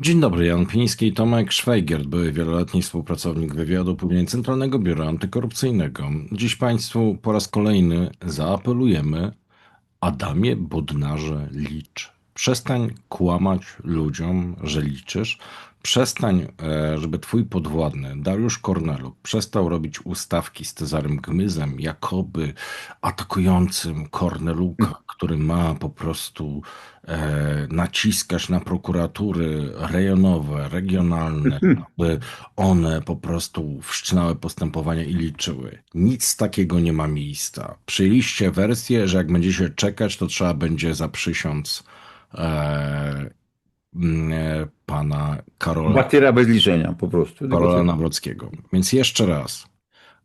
Dzień dobry, Jan Piński, Tomek Szwajgiert, były wieloletni współpracownik wywiadu, później Centralnego Biura Antykorupcyjnego. Dziś Państwu po raz kolejny zaapelujemy, Adamie Bodnarze, licz. Przestań kłamać ludziom, że liczysz. Przestań, e, żeby twój podwładny, Dariusz Korneluk, przestał robić ustawki z Cezarym Gmyzem, jakoby atakującym Korneluka, który ma po prostu e, naciskać na prokuratury rejonowe, regionalne, aby one po prostu wszczynały postępowania i liczyły. Nic takiego nie ma miejsca. Przyjęliście wersję, że jak będziecie czekać, to trzeba będzie zaprzysiąc e, e, pana Karola, Batyra bez liczenia, po prostu. Karola. Nawrockiego. Więc jeszcze raz,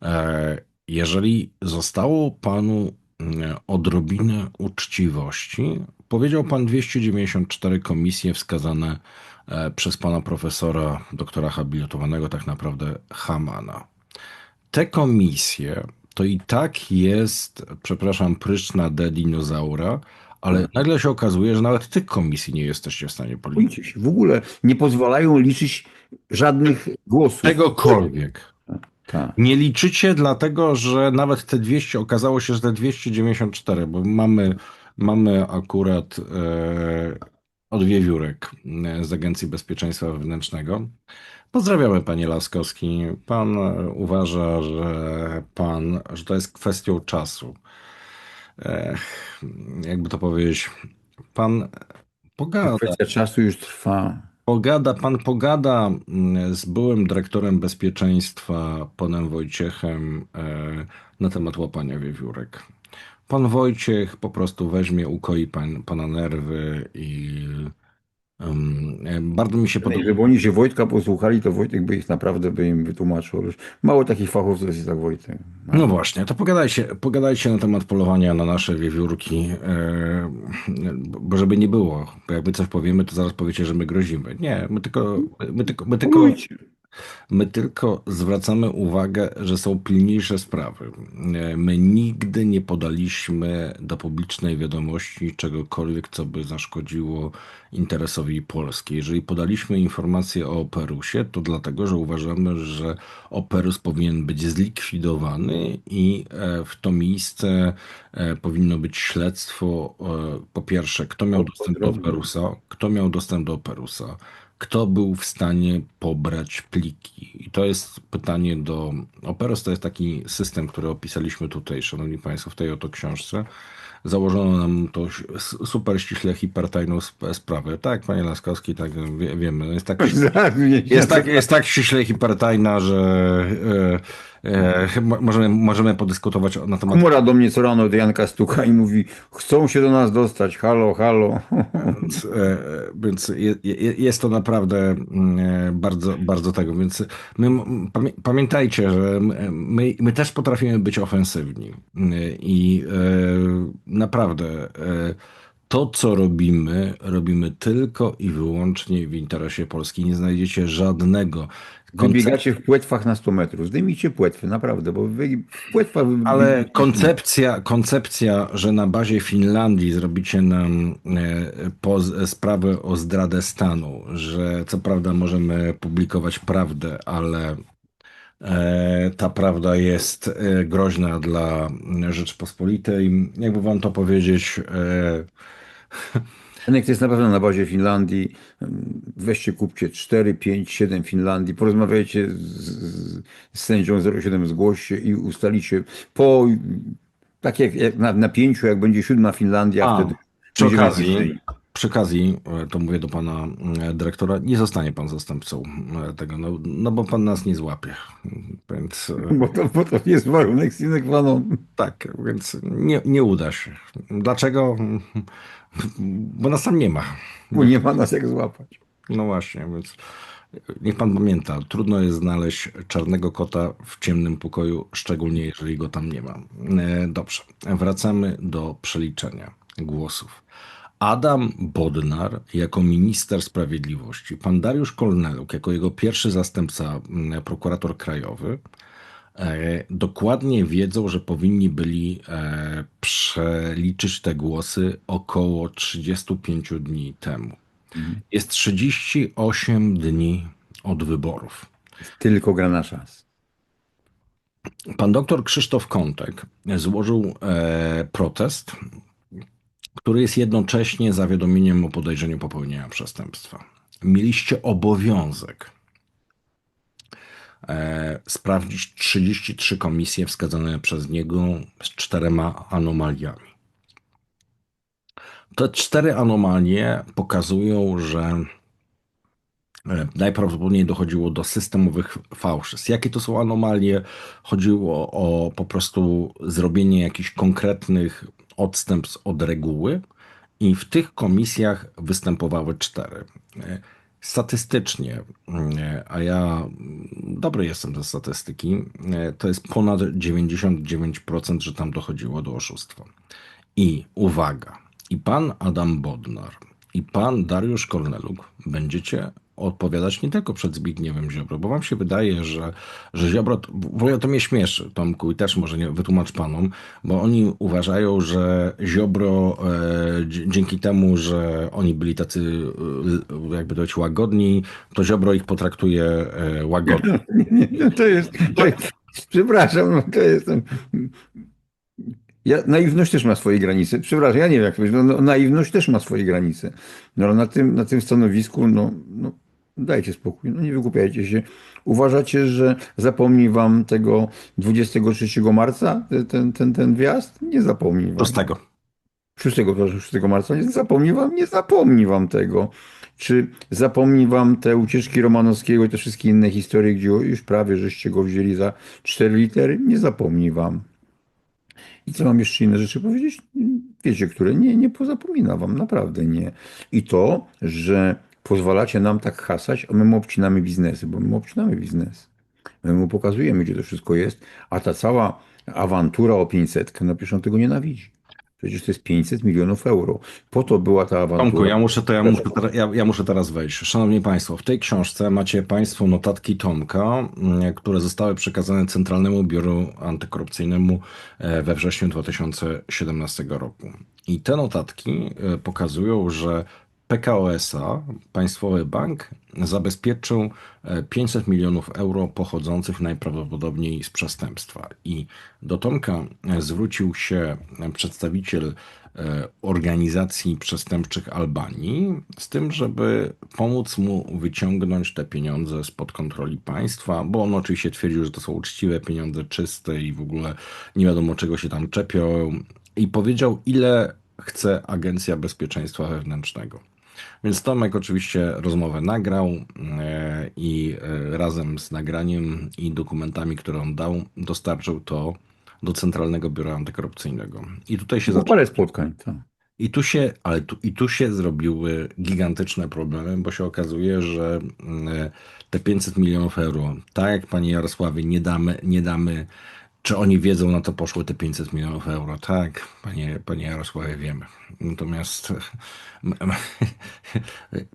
e, jeżeli zostało panu mm, odrobinę uczciwości, powiedział pan 294 komisje wskazane e, przez pana profesora, doktora habilitowanego, tak naprawdę Hamana. Te komisje to i tak jest, przepraszam, pryczna de dinozaura, ale nagle się okazuje, że nawet tych komisji nie jesteście w stanie policzyć. W ogóle nie pozwalają liczyć żadnych głosów. Czegokolwiek. Tak. Nie liczycie, dlatego że nawet te 200, okazało się, że te 294, bo mamy, mamy akurat e, od Wiewiórek e, z Agencji Bezpieczeństwa Wewnętrznego. Pozdrawiamy panie Laskowski. Pan e, uważa, że pan, że to jest kwestią czasu. Jakby to powiedzieć, pan pogada. Kwestia czasu już trwa. Pogada, pan pogada mm, z byłym dyrektorem bezpieczeństwa, panem Wojciechem, e, na temat łapania wiewiórek. Pan Wojciech po prostu weźmie, ukoi pan, pana nerwy i bardzo mi się podoba. Gdyby oni się Wojtka posłuchali, to Wojtek by ich naprawdę by im wytłumaczył. Mało takich fachowców jest jak Wojtek. No właśnie, to pogadajcie, pogadajcie na temat polowania na nasze wiewiórki, e, bo żeby nie było, bo jak my coś powiemy, to zaraz powiecie, że my grozimy. Nie, my tylko, my tylko, my tylko, Polujcie. My tylko zwracamy uwagę, że są pilniejsze sprawy. My nigdy nie podaliśmy do publicznej wiadomości czegokolwiek, co by zaszkodziło interesowi Polski. Jeżeli podaliśmy informację o Operusie, to dlatego, że uważamy, że Operus powinien być zlikwidowany i e, w to miejsce e, powinno być śledztwo. e, Po pierwsze, kto miał dostęp do Operusa, kto miał dostęp do Operusa, kto był w stanie pobrać pliki. I to jest pytanie do. Operos to jest taki system, który opisaliśmy tutaj, szanowni państwo, w tej oto książce. Założono nam to super ściśle hipertajną sp- sprawę. Tak, panie Laskowski, tak wie, wiemy. Jest tak, jest, tak, jest tak ściśle hipertajna, że e, e, mo- możemy, możemy podyskutować na temat Komora do mnie co rano od Janka stuka i mówi, chcą się do nas dostać, halo, halo. Więc, e, więc je, je, jest to naprawdę mm, e, bardzo, bardzo tego. Więc my, pamię, pamiętajcie, że my, my też potrafimy być ofensywni. Y, I e, naprawdę e, to, co robimy, robimy tylko i wyłącznie w interesie Polski. Nie znajdziecie żadnego. Wybiegacie w płetwach na 100 metrów. Zdejmijcie płetwy, naprawdę, bo wy wy- Ale koncepcja, koncepcja, że na bazie Finlandii zrobicie nam e, sprawę o zdradę stanu, że co prawda możemy publikować prawdę, ale e, ta prawda jest e, groźna dla Rzeczpospolitej. Jakby wam to powiedzieć, e, To jest na pewno na bazie Finlandii. Weźcie, kupcie 4, 5, 7 Finlandii, porozmawiajcie z, z, sędzią 07, zgłoście i ustalicie po, tak jak, jak na, na pięciu, jak będzie siódma Finlandia, A, wtedy przy okazji, przy okazji, e, to mówię do pana e, dyrektora, nie zostanie pan zastępcą e, tego, no, no bo pan nas nie złapie. Więc Bo to, bo to jest warunek sine qua non. Tak, więc nie, nie uda się. Dlaczego? Bo nas tam nie ma. Bo nie ma nas jak złapać. No właśnie, więc niech pan pamięta, trudno jest znaleźć czarnego kota w ciemnym pokoju, szczególnie jeżeli go tam nie ma. E, Dobrze, wracamy do przeliczenia głosów. Adam Bodnar jako minister sprawiedliwości, pan Dariusz Kolneluk jako jego pierwszy zastępca, prokurator krajowy, dokładnie wiedzą, że powinni byli e, przeliczyć te głosy około 35 dni temu. Jest 38 dni od wyborów. Tylko gra na czas. Pan doktor Krzysztof Kątek złożył e, protest, który jest jednocześnie zawiadomieniem o podejrzeniu popełnienia przestępstwa. Mieliście obowiązek e, sprawdzić 33 komisje wskazane przez niego z czterema anomaliami. Te cztery anomalie pokazują, że e, najprawdopodobniej dochodziło do systemowych fałszerstw. Jakie to są anomalie? Chodziło o po prostu zrobienie jakichś konkretnych odstępstw od reguły i w tych komisjach występowały cztery. Statystycznie, a ja mm, dobry jestem ze statystyki, to jest ponad 99%, że tam dochodziło do oszustwa. I uwaga, i pan Adam Bodnar, i pan Dariusz Korneluk będziecie odpowiadać nie tylko przed Zbigniewem Ziobro, bo wam się wydaje, że, że Ziobro, w ogóle to mnie śmieszy, Tomku, i też może nie wytłumacz panom, bo oni uważają, że Ziobro e, dzięki temu, że oni byli tacy e, jakby dość łagodni, to Ziobro ich potraktuje e, łagodnie. Nie, nie, no to jest, to jest, przepraszam, no to jestem. Ja, naiwność też ma swoje granice. Przepraszam, ja nie wiem jak powiedzieć. No, no, naiwność też ma swoje granice. No na tym, na tym stanowisku, no, no dajcie spokój, no nie wygłupiajcie się. Uważacie, że zapomni wam tego 23 marca ten, ten, ten, wjazd? Nie zapomni wam. To z tego. 6, przepraszam, 6 marca, nie zapomni wam, nie zapomni wam tego. Czy zapomni wam te ucieczki Romanowskiego i te wszystkie inne historie, gdzie już prawie żeście go wzięli za 4 litery? Nie zapomni wam. Co mam jeszcze inne rzeczy powiedzieć? Wiecie, które nie, nie pozapomina wam, naprawdę nie. I to, że pozwalacie nam tak hasać, a my mu obcinamy biznesy, bo my mu obcinamy biznes. My mu pokazujemy, gdzie to wszystko jest, a ta cała awantura o 500, no przecież on tego nienawidzi. Przecież to jest 500 milionów euro. Po to była ta awantura. Tomku, ja muszę, to ja, muszę teraz, ja, ja muszę teraz wejść. Szanowni Państwo, w tej książce macie Państwo notatki Tomka, mm, które zostały przekazane Centralnemu Biuru Antykorupcyjnemu e, we wrześniu 2017 roku. I te notatki e, pokazują, że PKO SA, Państwowy Bank, zabezpieczył e, 500 milionów euro pochodzących najprawdopodobniej z przestępstwa. I do Tomka e, zwrócił się e, przedstawiciel e, organizacji przestępczych Albanii z tym, żeby pomóc mu wyciągnąć te pieniądze spod kontroli państwa, bo on oczywiście twierdził, że to są uczciwe pieniądze, czyste i w ogóle nie wiadomo czego się tam czepią. I powiedział, ile chce Agencja Bezpieczeństwa Wewnętrznego. Więc Tomek oczywiście rozmowę nagrał e, i e, razem z nagraniem i dokumentami, które on dał, dostarczył to do Centralnego Biura Antykorupcyjnego. I tutaj się Było zaczęło. parę spotkań. Tak. I tu się, ale tu, i tu się zrobiły gigantyczne problemy, bo się okazuje, że mm, te 500 milionów euro, tak jak panie Jarosławie, nie damy, nie damy, czy oni wiedzą, na to poszły te 500 milionów euro? Tak, panie, panie Jarosławie, wiemy. Natomiast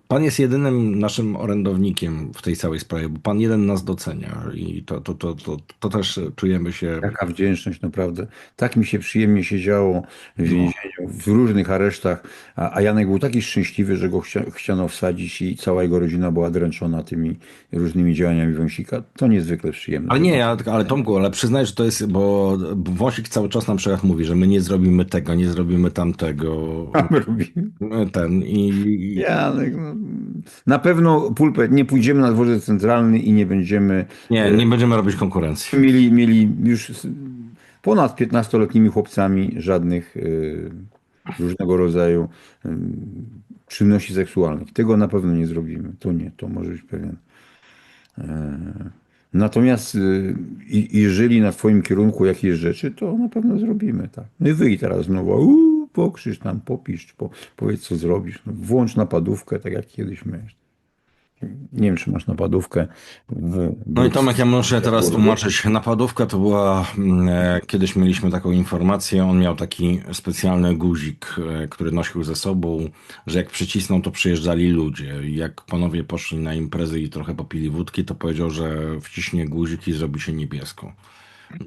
pan jest jedynym naszym orędownikiem w tej całej sprawie, bo pan jeden nas docenia i to, to, to, to, to też czujemy się. Taka wdzięczność, naprawdę. Tak mi się przyjemnie siedziało w więzieniu, w różnych aresztach, a, a Janek był taki szczęśliwy, że go chcia, chciano wsadzić i cała jego rodzina była dręczona tymi różnymi działaniami Wąsika. To niezwykle przyjemne. Ale nie, ja, ale Tomku, ale przyznaj, że to jest, bo Wąsik cały czas na przykład mówi, że my nie zrobimy tego, nie zrobimy tamtego, A my robimy. ten i... Janek, no, na pewno pulpet, nie pójdziemy na dworzec centralny i nie będziemy Nie, nie będziemy robić konkurencji. mieli, mieli już ponad 15-letnimi chłopcami żadnych y, różnego rodzaju y, czynności seksualnych. Tego na pewno nie zrobimy. To nie, to może być pewien. E, Natomiast y, jeżeli na twoim kierunku jakieś rzeczy, to na pewno zrobimy, tak. No i wyjdź teraz znowu, uuu, pokrzyż tam, popisz, po, powiedz co zrobisz. No, włącz napadówkę, tak jak kiedyś miałeś. Nie wiem, czy masz napadówkę w... No i Tomek, ja muszę teraz tłumaczyć. Napadówka to była, mm, e, kiedyś mieliśmy taką informację, on miał taki specjalny guzik, e, który nosił ze sobą, że jak przycisnął, to przyjeżdżali ludzie. Jak panowie poszli na imprezy i trochę popili wódki, to powiedział, że wciśnie guzik i zrobi się niebieską.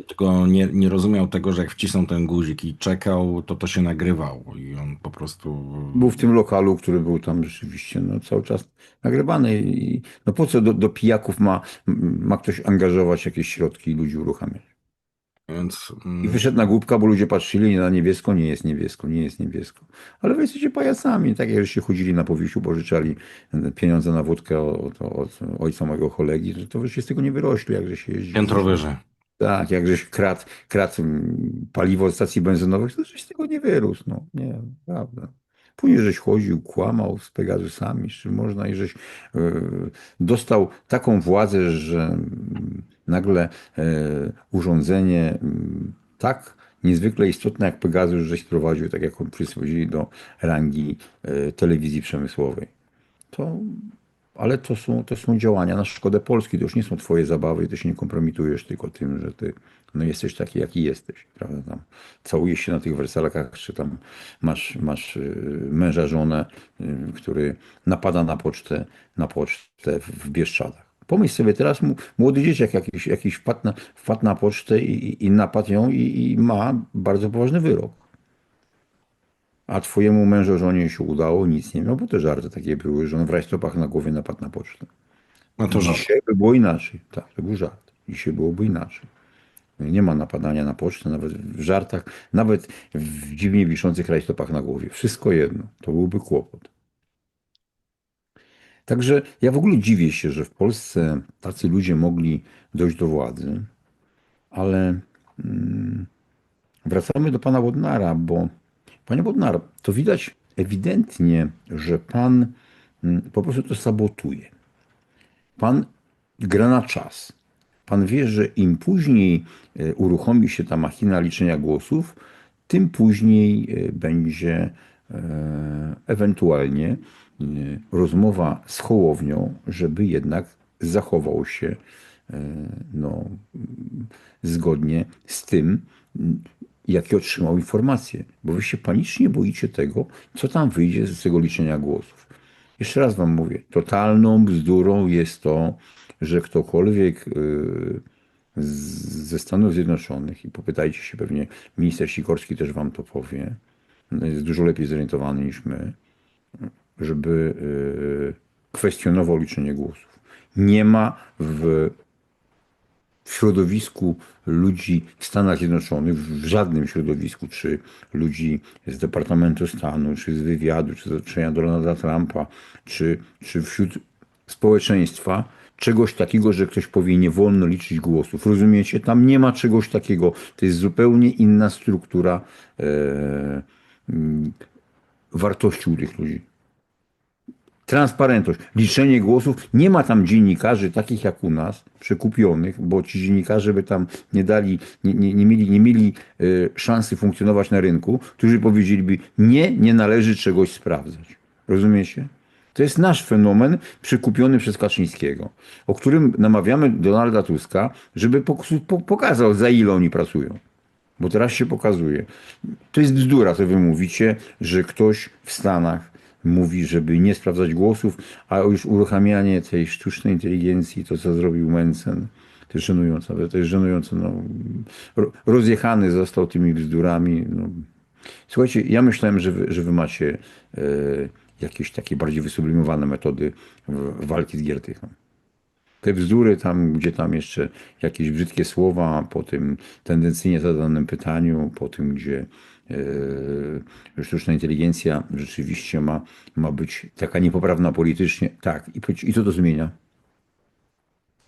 Tylko nie, nie rozumiał tego, że jak wcisnął ten guzik i czekał, to to się nagrywało i on po prostu... Był w tym lokalu, który był tam rzeczywiście no, cały czas nagrywany. I, no po co do, do pijaków ma, ma ktoś angażować jakieś środki i ludzi uruchamiać? Więc I mm, wyszedł na głupka, bo ludzie patrzyli na niebiesko, nie jest niebiesko, nie jest niebiesko. Ale wy jesteście pajacami, tak jak się chodzili na Powiesiu, pożyczali pieniądze na wódkę od, od ojca mojego kolegi, to, to wyście z tego nie wyrośli, jakże się jeździ. piętro wyżej. Tak, jak żeś kradł, kradł paliwo z stacji benzynowych, to żeś tego nie wyrósł. No, nie, prawda. Później żeś chodził, kłamał z Pegasusami, czy można, i żeś e, dostał taką władzę, że mm, nagle e, urządzenie mm, tak niezwykle istotne jak Pegasus, żeś prowadził, tak jak on przyswodzili do rangi e, telewizji przemysłowej. To ale to są, to są działania na szkodę Polski. To już nie są twoje zabawy, ty się nie kompromitujesz tylko tym, że ty no jesteś taki, jaki jesteś. Prawda? Tam całujesz się na tych wersalkach, czy tam masz, masz y, męża, żonę, y, który napada na pocztę, na pocztę w Bieszczadach. Pomyśl sobie teraz, młody dzieciak jakiś, jakiś wpadł, na, wpadł na pocztę i, i, i napadł ją i, i ma bardzo poważny wyrok. A twojemu mężu żonie się udało, nic nie miał, bo te żarty takie były, że on w rajstopach na głowie napadł na pocztę. No to żart. Dzisiaj by było inaczej. Tak, to był żart. Dzisiaj byłoby inaczej. Nie ma napadania na pocztę, nawet w żartach, nawet w dziwnie wiszących rajstopach na głowie. Wszystko jedno. To byłby kłopot. Także ja w ogóle dziwię się, że w Polsce tacy ludzie mogli dojść do władzy, ale mm, wracamy do pana Bodnara, bo panie Bodnar, to widać ewidentnie, że pan mm, po prostu to sabotuje. Pan gra na czas. Pan wie, że im później e, uruchomi się ta machina liczenia głosów, tym później e, będzie e, ewentualnie rozmowa z Hołownią, żeby jednak zachował się no, zgodnie z tym, jakie otrzymał informacje. Bo wy się panicznie boicie tego, co tam wyjdzie z tego liczenia głosów. Jeszcze raz wam mówię, totalną bzdurą jest to, że ktokolwiek y, ze Stanów Zjednoczonych, i popytajcie się pewnie, minister Sikorski też wam to powie, jest dużo lepiej zorientowany niż my, żeby y, kwestionował liczenie głosów. Nie ma w w środowisku ludzi w Stanach Zjednoczonych, w żadnym środowisku, czy ludzi z Departamentu Stanu, czy z wywiadu, czy z otoczenia Donalda Trumpa, czy, czy wśród społeczeństwa, czegoś takiego, że ktoś powie, nie wolno liczyć głosów. Rozumiecie? Tam nie ma czegoś takiego. To jest zupełnie inna struktura e, wartości u tych ludzi. Transparentność, liczenie głosów. Nie ma tam dziennikarzy takich jak u nas, przekupionych, bo ci dziennikarze by tam nie dali, nie, nie, nie mieli, nie mieli e, szansy funkcjonować na rynku, którzy powiedzieliby, nie, nie należy czegoś sprawdzać. Rozumiecie? To jest nasz fenomen przekupiony przez Kaczyńskiego, o którym namawiamy Donalda Tuska, żeby po, po, pokazał, za ile oni pracują. Bo teraz się pokazuje. To jest bzdura, co wy mówicie, że ktoś w Stanach mówi, żeby nie sprawdzać głosów, a już uruchamianie tej sztucznej inteligencji, to co zrobił Mencen, to jest żenujące. To jest żenujące. No, ro- rozjechany został tymi bzdurami. No. Słuchajcie, ja myślałem, że wy, że wy macie e, jakieś takie bardziej wysublimowane metody walki z Giertychem. Te bzdury tam, gdzie tam jeszcze jakieś brzydkie słowa po tym tendencyjnie zadanym pytaniu, po tym, gdzie e, sztuczna inteligencja rzeczywiście ma, ma być taka niepoprawna politycznie. Tak, i, i co to zmienia?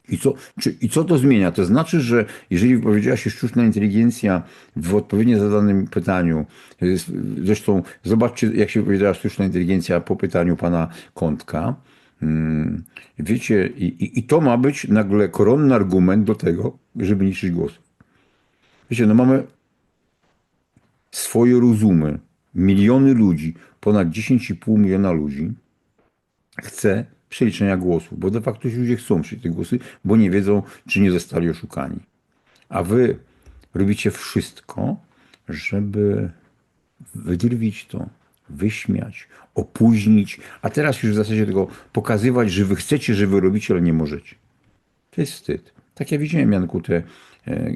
I co, czy, I co to zmienia? To znaczy, że jeżeli wypowiedziała się sztuczna inteligencja w odpowiednio zadanym pytaniu, jest- zresztą zobaczcie, jak się wypowiedziała sztuczna inteligencja po pytaniu pana Kątka, wiecie, i, i, i to ma być nagle koronny argument do tego, żeby liczyć głosów. Wiecie, no mamy swoje rozumy, miliony ludzi, ponad 10,5 miliona ludzi, chce przeliczenia głosów, bo de facto ci ludzie chcą przeliczyć te głosy, bo nie wiedzą, czy nie zostali oszukani. A wy robicie wszystko, żeby wydrwić to, wyśmiać, opóźnić, a teraz już w zasadzie tego pokazywać, że wy chcecie, że wy robicie, ale nie możecie. To jest wstyd. Tak ja widziałem, Janku, te, e,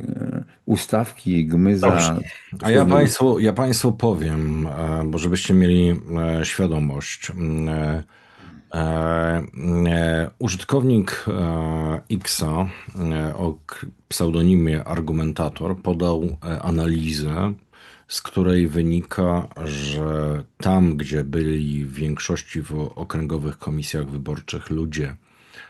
ustawki, gmyza. Dobrze. A ja państwu, ja państwu powiem, e, bo żebyście mieli e, świadomość. e, e, e, Użytkownik Xa o pseudonimie Argumentator podał analizę, z której wynika, że tam, gdzie byli w większości w okręgowych komisjach wyborczych ludzie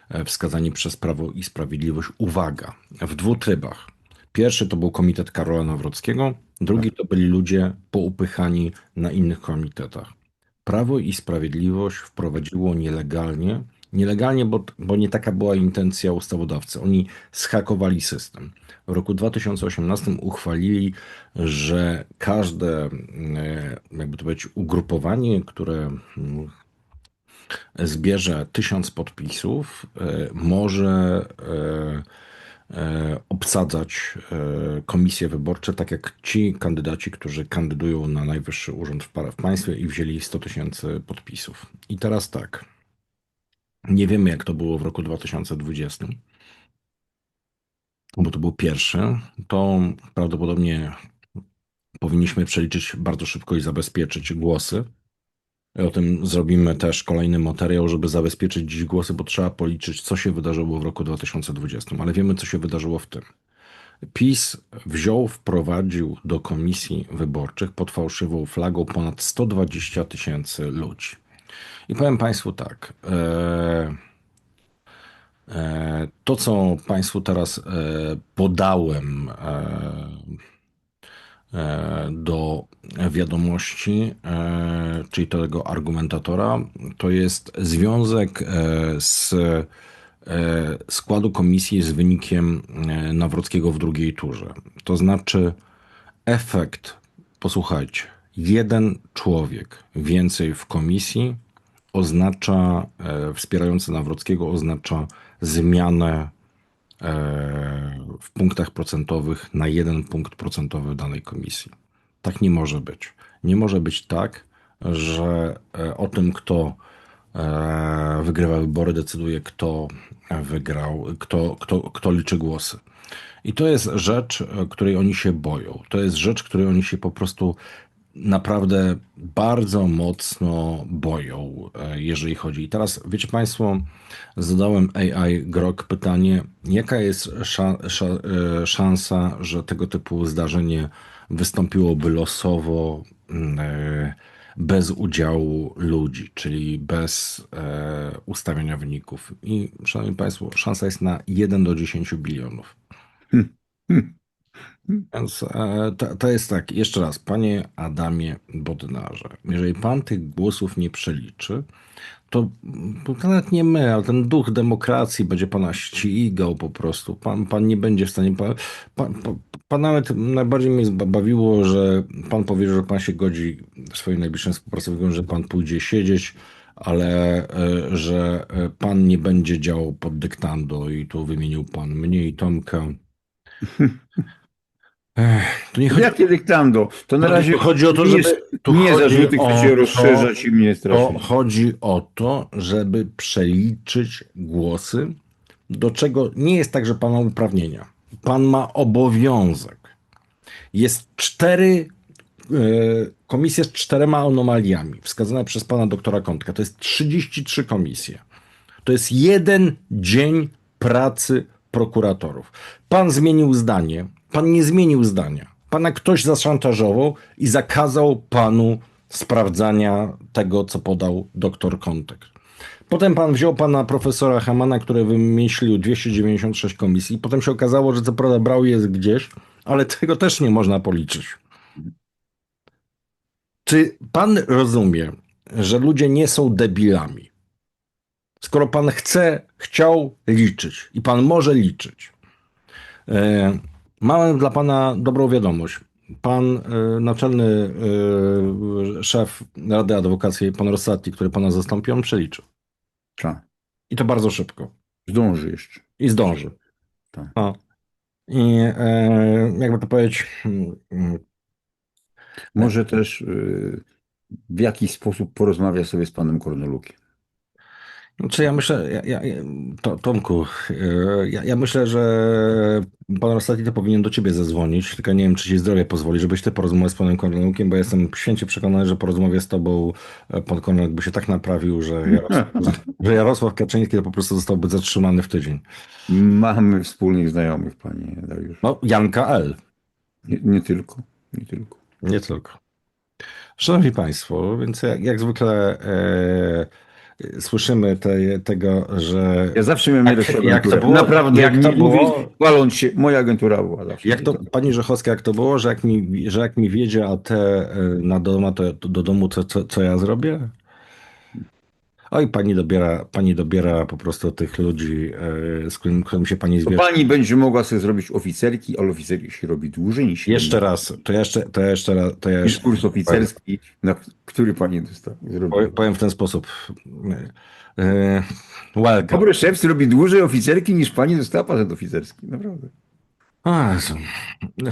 e, wskazani przez Prawo i Sprawiedliwość, uwaga, w dwóch trybach. Pierwszy to był komitet Karola Nawrockiego, drugi to byli ludzie poupychani na innych komitetach. Prawo i Sprawiedliwość wprowadziło nielegalnie, nielegalnie, bo, bo nie taka była intencja ustawodawcy. Oni schakowali system. W roku 2018 uchwalili, że każde, e, jakby to powiedzieć, ugrupowanie, które mm, zbierze tysiąc podpisów, e, może e, obsadzać komisje wyborcze, tak jak ci kandydaci, którzy kandydują na najwyższy urząd w państwie i wzięli 100 tysięcy podpisów. I teraz tak. Nie wiemy, jak to było w roku 2020, bo to był pierwszy. To prawdopodobnie powinniśmy przeliczyć bardzo szybko i zabezpieczyć głosy. O tym zrobimy też kolejny materiał, żeby zabezpieczyć dziś głosy, bo trzeba policzyć, co się wydarzyło w roku 2020, ale wiemy, co się wydarzyło w tym. PiS wziął, wprowadził do komisji wyborczych pod fałszywą flagą ponad 120 tysięcy ludzi. I powiem Państwu tak. E, e, to, co Państwu teraz e, podałem do wiadomości, czyli tego argumentatora, to jest związek z składu komisji z wynikiem Nawrockiego w drugiej turze. To znaczy efekt, posłuchajcie, jeden człowiek więcej w komisji oznacza, e, wspierający Nawrockiego oznacza zmianę e, w punktach procentowych na jeden punkt procentowy danej komisji. Tak nie może być. Nie może być tak, że e, o tym, kto wygrywa wybory, decyduje, kto wygrał, kto, kto, kto liczy głosy. I to jest rzecz, której oni się boją. To jest rzecz, której oni się po prostu naprawdę bardzo mocno boją, e, jeżeli chodzi. I teraz, wiecie Państwo, zadałem AI Grok pytanie, jaka jest e, szansa, że tego typu zdarzenie wystąpiłoby losowo, mm, e, bez udziału ludzi, czyli bez ustawiania wyników. I, Szanowni Państwo, szansa jest na 1 do 10 bilionów. Hmm. Hmm. Więc e, to, to jest tak, jeszcze raz, panie Adamie Bodnarze, jeżeli pan tych głosów nie przeliczy, to, to nawet nie my, ale ten duch demokracji będzie pana ścigał po prostu. Pan, pan nie będzie w stanie. Pan, pan, pan, nawet najbardziej mnie zbawiło, że pan powiedział, że pan się godzi swoim najbliższym współpracownikom, że pan pójdzie siedzieć, ale e, że e, pan nie będzie działał pod dyktando i tu wymienił pan mnie i Tomka. Ech, to nie chodzi Jakie dyktando? To na No, razie chodzi o to, żeby- tu nie zarzuty chcecie rozszerzać i mnie To straszyć. chodzi o to, żeby przeliczyć głosy, do czego nie jest tak, że pan ma uprawnienia. Pan ma obowiązek. Jest cztery e, komisje z czterema anomaliami, wskazane przez pana doktora Kątka. To jest 33 komisje. To jest jeden dzień pracy prokuratorów. Pan zmienił zdanie, pan nie zmienił zdania. Pana ktoś zaszantażował i zakazał panu sprawdzania tego, co podał doktor Kątek. Potem pan wziął pana profesora Hamana, który wymyślił 296 komisji. Potem się okazało, że co prawda brał je gdzieś, ale tego też nie można policzyć. Czy pan rozumie, że ludzie nie są debilami? Skoro pan chce, chciał liczyć i pan może liczyć. E, Mam dla pana dobrą wiadomość. Pan e, naczelny e, szef Rady Adwokackiej, pan Rossati, który pana zastąpi, on przeliczył. Tak. I to bardzo szybko. Zdąży jeszcze. I zdąży. Tak. No. I e, jakby to powiedzieć, mm, mm, Może też y, w jakiś sposób porozmawia sobie z panem Kornelukiem. Znaczy ja myślę, ja, ja, ja- to, Tomku, e, ja, ja myślę, że pan ostatni to powinien do ciebie zadzwonić, tylko nie wiem, czy ci zdrowie pozwoli, żebyś ty porozmawiał z panem Kornelukiem, bo ja jestem święcie przekonany, że po rozmowie z tobą e, pan Korneluk by się tak naprawił, że Jarosław, że Jarosław Kaczyński to po prostu zostałby zatrzymany w tydzień. Mamy wspólnych znajomych, panie Dariusz. No, Janka L. Nie, nie tylko, nie tylko. Nie tylko. Szanowni Państwo, więc jak, jak zwykle e, słyszymy te, tego, że Ja zawsze miałem Jak- najlepszą jak to było? Naprawdę, Jak to było? chwaląc się, moja agentura była zawsze. Jak to, pani Rzechowska, jak to było, że jak mi, że jak mi wiedzie AT e, na doma, to, to do domu, co, co, co ja zrobię? Oj, pani dobiera, pani dobiera po prostu tych ludzi, e, z którym, którym się pani zwierzy. pani będzie mogła sobie zrobić oficerki, ale oficerki się robi dłużej niż Jeszcze raz, to jeszcze, to jeszcze raz, to ja jeszcze, kurs oficerski, na który pani dostała. powiem, powiem w ten sposób. E, welcome. Dobry szef robi dłużej oficerki niż pani dostała patent oficerski. Naprawdę. A.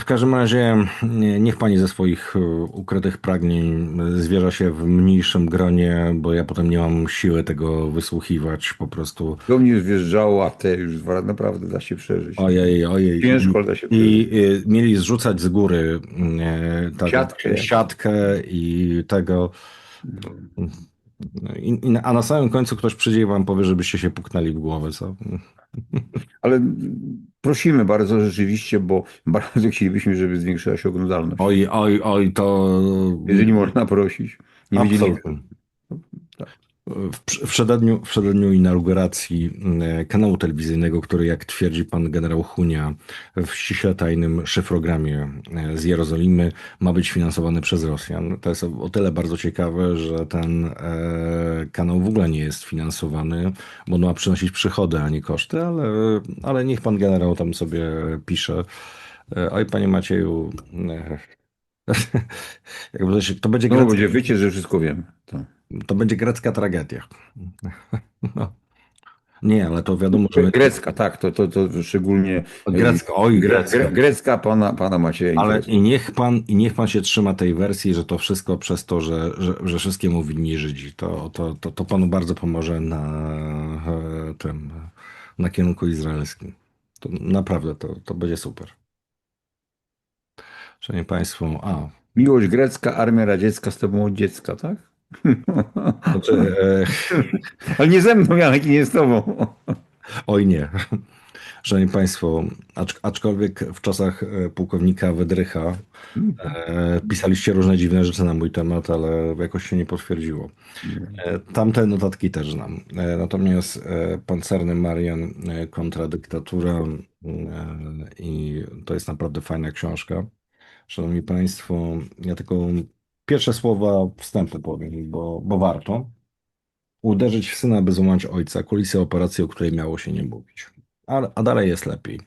W każdym razie nie- niech pani ze swoich e, ukrytych pragnień zwierza się w mniejszym gronie, bo ja potem nie mam siły tego wysłuchiwać. Po prostu Do mnie już wjeżdżało, a te już naprawdę da się przeżyć. ojej, ojej. Ciężko, da się przeżyć. I y, mieli zrzucać z góry e, taką Siatkę. siatkę i tego. I, i, a na samym końcu ktoś przyjdzie i wam powie, żebyście się puknęli w głowę, co? Ale prosimy bardzo rzeczywiście, bo bardzo chcielibyśmy, żeby zwiększyła się oglądalność. Oj, oj, oj, to. Jeżeli można prosić. Nie Absolutnie. W, przededniu, w przededniu inauguracji e, kanału telewizyjnego, który, jak twierdzi pan generał Hunia, w ściśle tajnym szyfrogramie e, z Jerozolimy ma być finansowany przez Rosjan. To jest o, tyle bardzo ciekawe, że ten e, kanał w ogóle nie jest finansowany, bo on ma przynosić przychody, a nie koszty, ale, ale niech pan generał tam sobie pisze. Oj, panie Macieju, jakby to, będzie no, będzie wycie, że wszystko wiem. To. To będzie grecka tragedia. No. Nie, ale to wiadomo, że Grecka, tak, to, to, to szczególnie. Grecka, oj, Gre, grecka. gre, grecka pana, pana Macieja. ale i niech pan, i niech pan się trzyma tej wersji, że to wszystko przez to, że, że, że wszystkiemu winni Żydzi. To, to, to, to panu bardzo pomoże na e, tym, na kierunku izraelskim. To naprawdę, to, to będzie super. Szanowni Państwo, a, Miłość grecka, armia radziecka z tobą od dziecka, tak? znaczy, e, Ale nie ze mną, Janek, nie z tobą. Oj nie. Szanowni Państwo, acz, aczkolwiek w czasach e, pułkownika Wydrycha e, pisaliście różne dziwne rzeczy na mój temat, ale jakoś się nie potwierdziło. E, tamte notatki też znam. E, natomiast e, Pancerny Marian e, kontra dyktatura i to jest naprawdę fajna książka. Szanowni Państwo, ja tylko pierwsze słowa wstępu powiem, bo, bo warto. Uderzyć w syna, by złamać ojca. Kulisy operacji, o której miało się nie mówić. A, a dalej jest lepiej.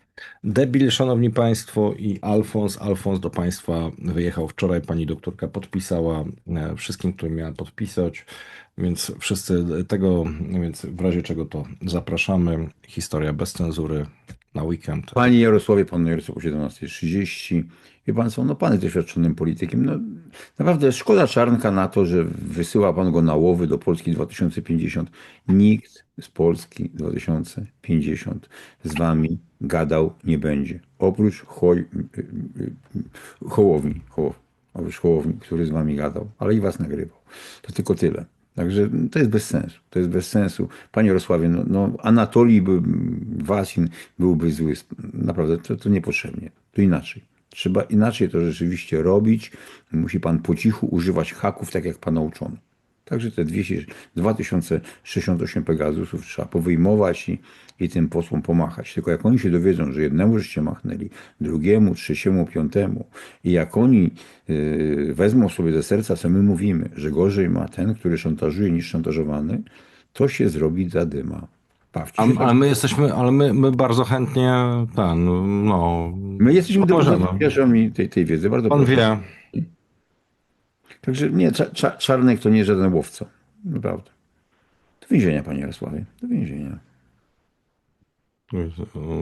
Debil, szanowni państwo, i Alfons. Alfons do państwa wyjechał wczoraj. Pani doktorka podpisała e, wszystkim, którym miała podpisać. Więc wszyscy tego, więc w razie czego to zapraszamy. Historia bez cenzury na weekend. Panie Jarosławie, pan Jarosław o 17.30. Wie pan co, no pan jest doświadczonym politykiem. No, naprawdę szkoda czarnka na to, że wysyła pan go na łowy do Polski 2050. Nikt z Polski 2050 z wami gadał nie będzie. Oprócz hoj, y, y, y, Hołowni, Hołow, oprócz Hołowni, który z wami gadał, ale i was nagrywał. To tylko tyle. Także to jest bez sensu. To jest bez sensu. Panie Jarosławie, no, no Anatolii by, Wasin byłby zły. Naprawdę, to, to niepotrzebnie. To inaczej. Trzeba inaczej to rzeczywiście robić. Musi pan po cichu używać haków, tak jak pana uczono. Także te 200, 2068 Pegasusów trzeba powyjmować i, i tym posłom pomachać. Tylko jak oni się dowiedzą, że jednemu żeście machnęli, drugiemu, trzeciemu, piątemu i jak oni y, wezmą sobie ze serca, co my mówimy, że gorzej ma ten, który szantażuje niż szantażowany, to się zrobi zadyma. A, ale my jesteśmy, ale my, my bardzo chętnie ten, no. My jesteśmy deputatami tej, tej wiedzy. Bardzo Pan proszę. wie. Także nie, cza, Czarnek to nie żaden łowca. Naprawdę. Do więzienia, panie Jarosławie. Do więzienia.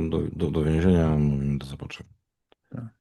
Do, do, do więzienia, mówimy do zobaczenia. Tak.